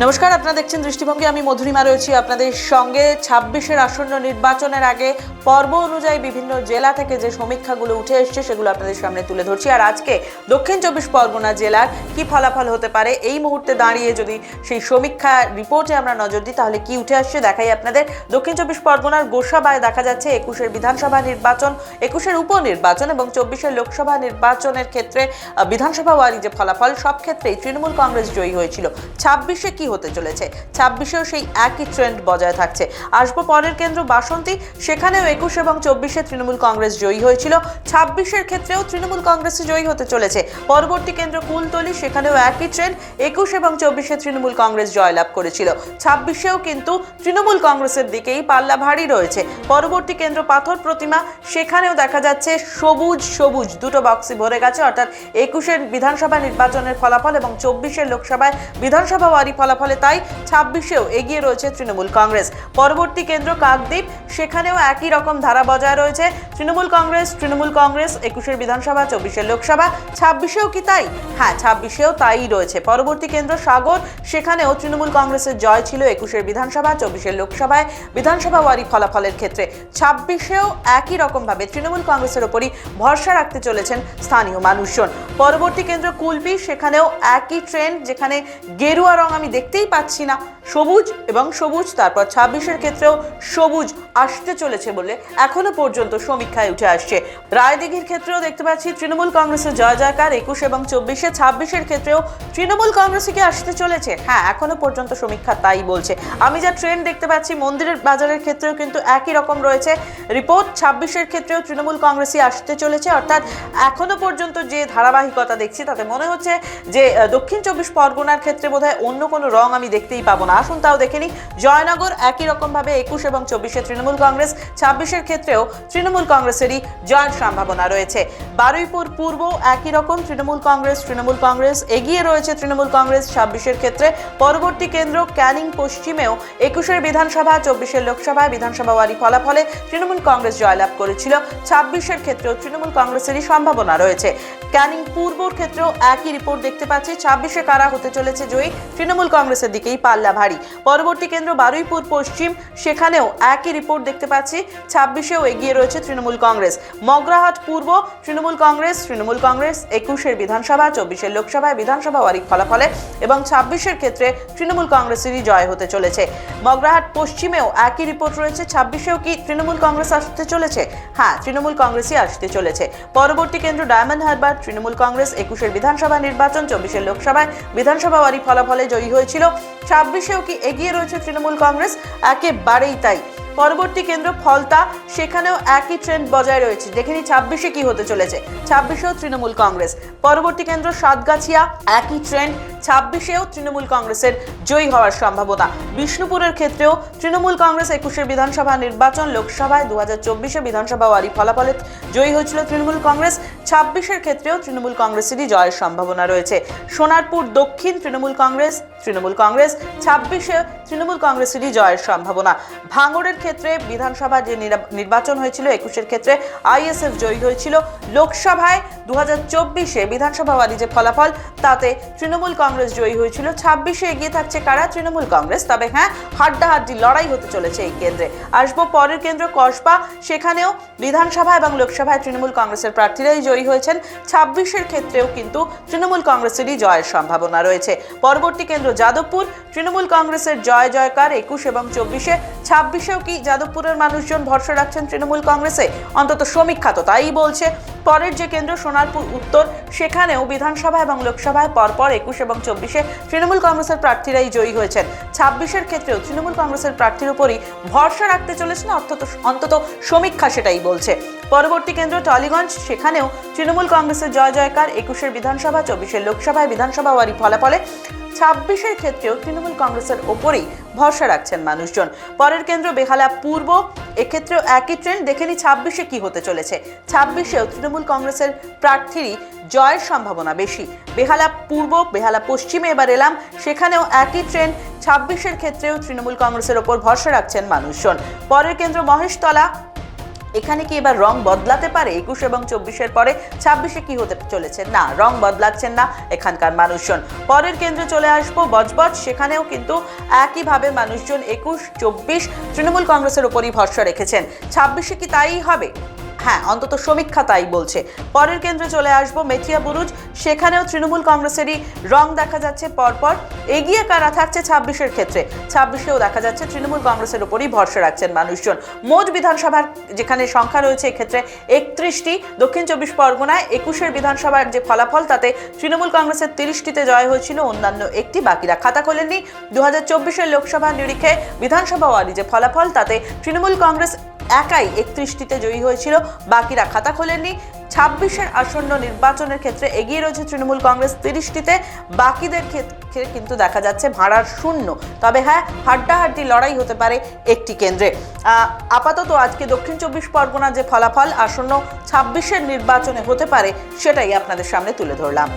নমস্কার, আপনারা দেখছেন দৃষ্টিভঙ্গি। আমি মধুরিমা রয়েছি আপনাদের সঙ্গে। ছাব্বিশের আসন্ন নির্বাচনের আগে পর্ব অনুযায়ী বিভিন্ন জেলা থেকে যে সমীক্ষাগুলো উঠে এসছে, সেগুলো আপনাদের সামনে তুলে ধরছি। আর আজকে দক্ষিণ চব্বিশ পরগনা জেলার কি ফলাফল হতে পারে, এই মুহূর্তে দাঁড়িয়ে যদি সেই সমীক্ষা রিপোর্টে আমরা নজর দিই, তাহলে কি উঠে আসছে দেখাই আপনাদের। দক্ষিণ চব্বিশ পরগনার গোসাবায় দেখা যাচ্ছে একুশের বিধানসভা নির্বাচন, একুশের উপনির্বাচন এবং চব্বিশের লোকসভা নির্বাচনের ক্ষেত্রে বিধানসভা ওয়ারি যে ফলাফল, সব ক্ষেত্রেই তৃণমূল কংগ্রেস জয়ী হয়েছিল। ছাব্বিশে কি হতে চলেছে। ছাব্বিশেও সেই একই ট্রেন্ড বজায় থাকছে। আসব পরের কেন্দ্র বাসন্তী, সেখানেও একুশ এবং চব্বিশে তৃণমূল কংগ্রেস জয়ী হয়েছিল। ছাব্বিশের ক্ষেত্রেও তৃণমূল কংগ্রেসই জয়ী হতে চলেছে। পরবর্তী কেন্দ্র কুলতলি, সেখানেও একই ট্রেন্ড একুশ এবং চব্বিশে তৃণমূল কংগ্রেস জয়লাভ করেছিল। ছাব্বিশেও কিন্তু তৃণমূল কংগ্রেসের দিকেই পাল্লা ভারী রয়েছে। পরবর্তী কেন্দ্র পাথর প্রতিমা, সেখানেও দেখা যাচ্ছে সবুজ সবুজ দুটো বক্সই ভরে গেছে। অর্থাৎ একুশের বিধানসভা নির্বাচনের ফলাফল এবং চব্বিশের লোকসভায় বিধানসভা ওয়ারি ফলাফলে তাই ছাব্বিশেও এগিয়ে রয়েছে তৃণমূল কংগ্রেস। পরবর্তী কেন্দ্র কাকদ্বীপ, সেখানেও একই রকম ধারা বজায় রয়েছে। তৃণমূল কংগ্রেস তৃণমূল কংগ্রেস, একুশের বিধানসভা, চব্বিশের লোকসভা, ছাব্বিশেও কি তাই? হ্যাঁ ছাব্বিশেও তাই রয়েছে। পরবর্তী কেন্দ্র সাগর, সেখানেও তৃণমূল কংগ্রেসের জয় ছিল একুশের বিধানসভা, চব্বিশের লোকসভায়। বিধানসভা ওয়ারি ফলাফলের ক্ষেত্রে ছাব্বিশেও একই রকমভাবে তৃণমূল কংগ্রেসের ওপরই ভরসা রাখতে চলেছেন স্থানীয় মানুষজন। পরবর্তী কেন্দ্র কুলপি, সেখানেও একই ট্রেন্ড যেখানে গেরুয়া রং আমি দেখতেই পাচ্ছি না। সবুজ এবং সবুজ, তারপর ছাব্বিশের ক্ষেত্রেও সবুজ আসতে চলেছে বলে এখনও পর্যন্ত সমীক্ষায় উঠে আসছে। রায়দিঘির ক্ষেত্রেও দেখতে পাচ্ছি তৃণমূল কংগ্রেসের জয় জয়কার একুশ এবং চব্বিশে, ছাব্বিশের ক্ষেত্রেও তৃণমূল কংগ্রেসই কি আসতে চলেছে? হ্যাঁ এখনও পর্যন্ত সমীক্ষা তাই বলছে। আমি যা ট্রেন্ড দেখতে পাচ্ছি, মন্দিরের বাজারের ক্ষেত্রেও কিন্তু একই রকম রয়েছে। রিপোর্ট ছাব্বিশের ক্ষেত্রেও তৃণমূল কংগ্রেসই আসতে চলেছে। অর্থাৎ এখনও পর্যন্ত যে ধারাবাহিকতা দেখছি, তাতে মনে হচ্ছে যে দক্ষিণ চব্বিশ পরগনার ক্ষেত্রে বোধহয় অন্য কোনো রং আমি দেখতেই পাবো না। আসুন তাও দেখে নিই জয়নগর একই রকমভাবে একুশ এবং চব্বিশে তৃণমূল কংগ্রেস, ছাব্বিশের ক্ষেত্রেও তৃণমূল কংগ্রেসেরই জয়ের সম্ভাবনা রয়েছে। বারুইপুর পূর্ব একই রকম, তৃণমূল কংগ্রেস তৃণমূল কংগ্রেস, এগিয়ে রয়েছে তৃণমূল কংগ্রেস ছাব্বিশের ক্ষেত্রে। পরবর্তী কেন্দ্র ক্যানিং পশ্চিমেও একুশের বিধানসভা, চব্বিশের লোকসভায় বিধানসভা ওয়ারি ফলাফলে তৃণমূল কংগ্রেস জয়লাভ করেছিল। ছাব্বিশের ক্ষেত্রেও তৃণমূল কংগ্রেসেরই সম্ভাবনা রয়েছে। ক্যানিং পূর্বর ক্ষেত্রেও একই রিপোর্ট দেখতে পাচ্ছি। ছাব্বিশে কারা হতে চলেছে জয়ী? তৃণমূল কংগ্রেসের দিকেই পাল্লা ভারী। পরবর্তী কেন্দ্র বারুইপুর, পশ্চিম। সেখানেও একই রিপোর্ট দেখতে পাচ্ছি। ছাব্বিশেও এগিয়ে রয়েছে তৃণমূল কংগ্রেস। মগরাহাট পূর্ব, তৃণমূল কংগ্রেস তৃণমূল কংগ্রেস, একুশের বিধানসভা, চব্বিশের লোকসভায় বিধানসভা ওয়ারিক ফলাফলে এবং ছাব্বিশের ক্ষেত্রে তৃণমূল কংগ্রেসেরই জয় হতে চলেছে। মগরাহাট পশ্চিমেও একই রিপোর্ট রয়েছে। ছাব্বিশেও কি তৃণমূল কংগ্রেস আসতে চলেছে? হ্যাঁ তৃণমূল কংগ্রেসই আসতে চলেছে। পরবর্তী কেন্দ্র ডায়মন্ড হারবার, তৃণমূল কংগ্রেস, একুশের বিধানসভা নির্বাচন, চব্বিশের লোকসভায় বিধানসভা ওয়ারি ফলাফলে জয়ী হয়েছিল। ছাব্বিশেও কি এগিয়ে রয়েছে তৃণমূল কংগ্রেস? একেবারেই তাই। পরবর্তী কেন্দ্র ফলতা, সেখানেও একই ট্রেন্ড বজায় রয়েছে। দেখে নিই ছাব্বিশে কি হতে চলেছে। ছাব্বিশেও তৃণমূল কংগ্রেস। পরবর্তী কেন্দ্র সাতগাছিয়া, একই ট্রেন্ড ছাব্বিশেও তৃণমূল কংগ্রেসের জয়ী হওয়ার সম্ভাবনা। বিষ্ণুপুরের ক্ষেত্রেও তৃণমূল কংগ্রেস একুশের বিধানসভা নির্বাচন, লোকসভায় দু হাজার চব্বিশে বিধানসভা ওয়ারি ফলাফলে জয়ী হয়েছিল তৃণমূল কংগ্রেস। ছাব্বিশের ক্ষেত্রেও তৃণমূল কংগ্রেসেরই জয়ের সম্ভাবনা রয়েছে। সোনারপুর দক্ষিণ তৃণমূল কংগ্রেস তৃণমূল কংগ্রেস, ছাব্বিশে তৃণমূল কংগ্রেসেরই জয়ের সম্ভাবনা। ভাঙড়ের ক্ষেত্রে বিধানসভা যে নিরা- নির্বাচন হয়েছিল, একুশের ক্ষেত্রে আইএসএফ জয়ী হয়েছিল। লোকসভায় দু হাজার চব্বিশে বিধানসভা ওয়ারি যে ফলাফল, তাতে তৃণমূল কংগ্রেস জয়ী হয়েছিল। ছাব্বিশে এগিয়ে থাকছে কারা? তৃণমূল কংগ্রেস। তবে হ্যাঁ হাড্ডাহাড্ডি লড়াই হতে চলেছে এই কেন্দ্রে। আসব পরের কেন্দ্র কসবা। সেখানেও বিধানসভা এবং লোকসভায় তৃণমূল কংগ্রেসের প্রার্থীরাই জয়ী হয়েছেন, ছাব্বিশের ক্ষেত্রেও কিন্তু তৃণমূল কংগ্রেসেরই জয়ের সম্ভাবনা রয়েছে। পরবর্তী কেন্দ্র যাদবপুর, তৃণমূল কংগ্রেসের জয় জয়কার একুশ এবং চব্বিশে, ছাব্বিশেও কি যাদবপুরের মানুষজন ভরসা রাখছেন তৃণমূল কংগ্রেসে? অন্তত সমীক্ষা তো তাই বলছে। পরের যে কেন্দ্র সোনারপুর উত্তর, সেখানেও বিধানসভা এবং লোকসভায় পরপর একুশ এবং চব্বিশে তৃণমূল কংগ্রেসের প্রার্থীরাই জয়ী হয়েছেন। ছাব্বিশের ক্ষেত্রেও তৃণমূল কংগ্রেসের প্রার্থীর উপরই ভরসা রাখতে চলেছেন অন্তত অন্তত সমীক্ষা সেটাই বলছে। পরবর্তী কেন্দ্র টলিগঞ্জ, সেখানেও তৃণমূল কংগ্রেসের জয় জয়কার, একুশের বিধানসভা, চব্বিশের লোকসভায় বিধানসভা ওয়ারি ফলাফলে ছাব্বিশের ক্ষেত্রেও তৃণমূল কংগ্রেসের ওপরেই ভরসা রাখছেন মানুষজন। পরের কেন্দ্র বেহালা পূর্ব, এক্ষেত্রেও একই ট্রেন্ড দেখে নি ছাব্বিশে কি হতে চলেছে। ছাব্বিশেও তৃণমূল কংগ্রেসের প্রার্থীরই জয়ের সম্ভাবনা বেশি। বেহালা পূর্ব, বেহালা পশ্চিমে এবার এলাম, সেখানেও একই ট্রেন্ড ছাব্বিশের ক্ষেত্রেও তৃণমূল কংগ্রেসের ওপর ভরসা রাখছেন মানুষজন। পরের কেন্দ্র মহেশতলা এখানে কি এবার রং বদলাতে পারে? একুশ এবং চব্বিশের পরে ছাব্বিশে কি হতে চলেছে? না, রং বদলাচ্ছেন না এখানকার মানুষজন। পরের কেন্দ্রে চলে আসব, বজবজ। সেখানেও কিন্তু একইভাবে মানুষজন একুশ, চব্বিশ তৃণমূল কংগ্রেসের উপরই ভরসা রেখেছেন। ছাব্বিশে কি তাই হবে? হ্যাঁ অন্তত সমীক্ষা তাই বলছে। পরের কেন্দ্রে চলে আসব মেথিয়া বুরুজ। সেখানেও তৃণমূল কংগ্রেসেরই রং দেখা যাচ্ছে পরপর। এগিয়ে কারা থাকছে ছাব্বিশের ক্ষেত্রে? ছাব্বিশেও দেখা যাচ্ছে তৃণমূল কংগ্রেসের উপরই ভরসা রাখছেন মানুষজন। মোট বিধানসভার যেখানে সংখ্যা রয়েছে এক্ষেত্রে একত্রিশটি। দক্ষিণ চব্বিশ পরগনায় একুশের বিধানসভার যে ফলাফল, তাতে তৃণমূল কংগ্রেসের তিরিশটিতে জয় হয়েছিল, অন্যান্য একটি বাকিরা খাতা খোলেননি। দু হাজার চব্বিশের লোকসভা নিরিখে বিধানসভা ওয়ারি যে ফলাফল, তাতে তৃণমূল কংগ্রেস একাই একত্রিশটিতে জয়ী হয়েছিল। বাকিরা খাতা খোলেননি। ছাব্বিশের আসন্ন নির্বাচনের ক্ষেত্রে এগিয়ে রয়েছে তৃণমূল কংগ্রেস তিরিশটিতে। বাকিদের ক্ষেত্রে কিন্তু দেখা যাচ্ছে ভাড়ার শূন্য। তবে হ্যাঁ হাড্ডাহাড্ডি লড়াই হতে পারে একটি কেন্দ্রে। আপাতত আজকে দক্ষিণ চব্বিশ পরগনা যে ফলাফল আসন্ন ছাব্বিশের নির্বাচনে হতে পারে, সেটাই আপনাদের সামনে তুলে ধরলাম।